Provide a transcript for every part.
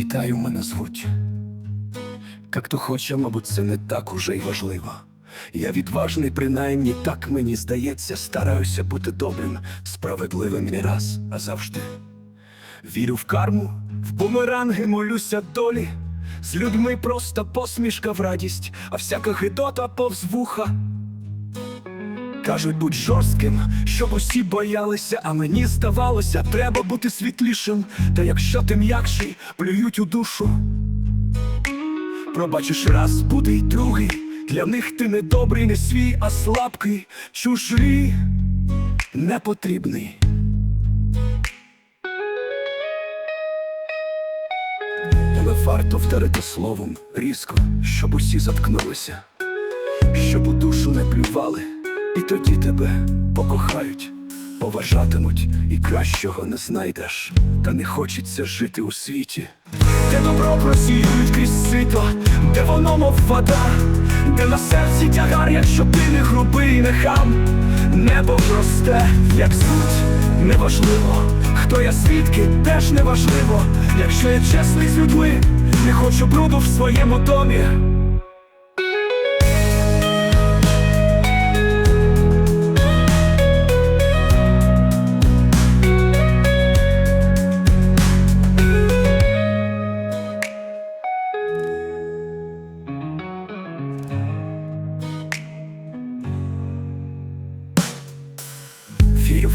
Вітаю, мене звуть. Як то хоче, мабуть, це не так уже й важливо. Я відважний, принаймні так мені здається, стараюся бути добрим, справедливим не раз, а завжди. Вірю в карму, в бумеранги молюся долі. З людьми просто посмішка в радість, а всяка гидота повз вуха. Кажуть, будь жорстким, щоб усі боялися, а мені здавалося, треба бути світлішим. Та якщо ти м'якший, плюють у душу. Пробачиш раз, буде й другий. Для них ти не добрий, не свій, а слабкий, чужий, непотрібний. Але варто вдарити словом різко, щоб усі заткнулися, щоб у душу не плювали, і тоді тебе покохають, поважатимуть, і кращого не знайдеш, та не хочеться жити у світі. Де добро просіюють крізь сито, де воно мов вода, де на серці тягар, якщо ти не грубий, не хам, небо просте, як суть, неважливо, хто я свідки, теж неважливо, якщо я чесний з людьми, не хочу бруду в своєму домі.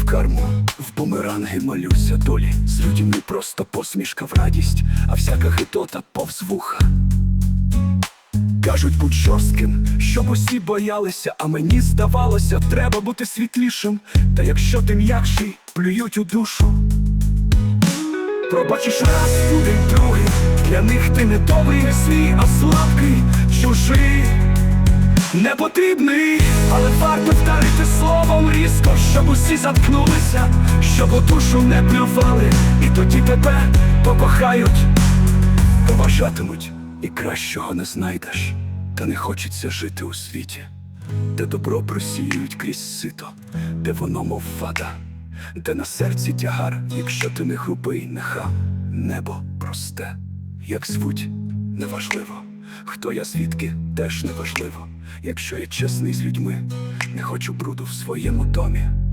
Карму, в бумеранги молюся долі. З людьми просто посмішка в радість, а всяка гидота повз вуха. Кажуть, будь жорстким, щоб усі боялися, а мені здавалося, треба бути світлішим. Та якщо ти м'якший, плюють у душу. Пробачиш раз, й другий. Для них ти не добрий, не свій, а слабкий, чужий. Не потрібний, але варто вдарити різко, щоб усі заткнулися, щоб у душу не плювали, і тоді тебе покохають, поважатимуть, і кращого не знайдеш, та не хочеться жити у світі, де добро просіюють крізь сито, де воно мов вода, де на серці тягар, якщо ти не грубий, не хам, небо просте, як звуть, неважливо. Хто я звідки, теж неважливо. Якщо я чесний з людьми, не хочу бруду в своєму домі.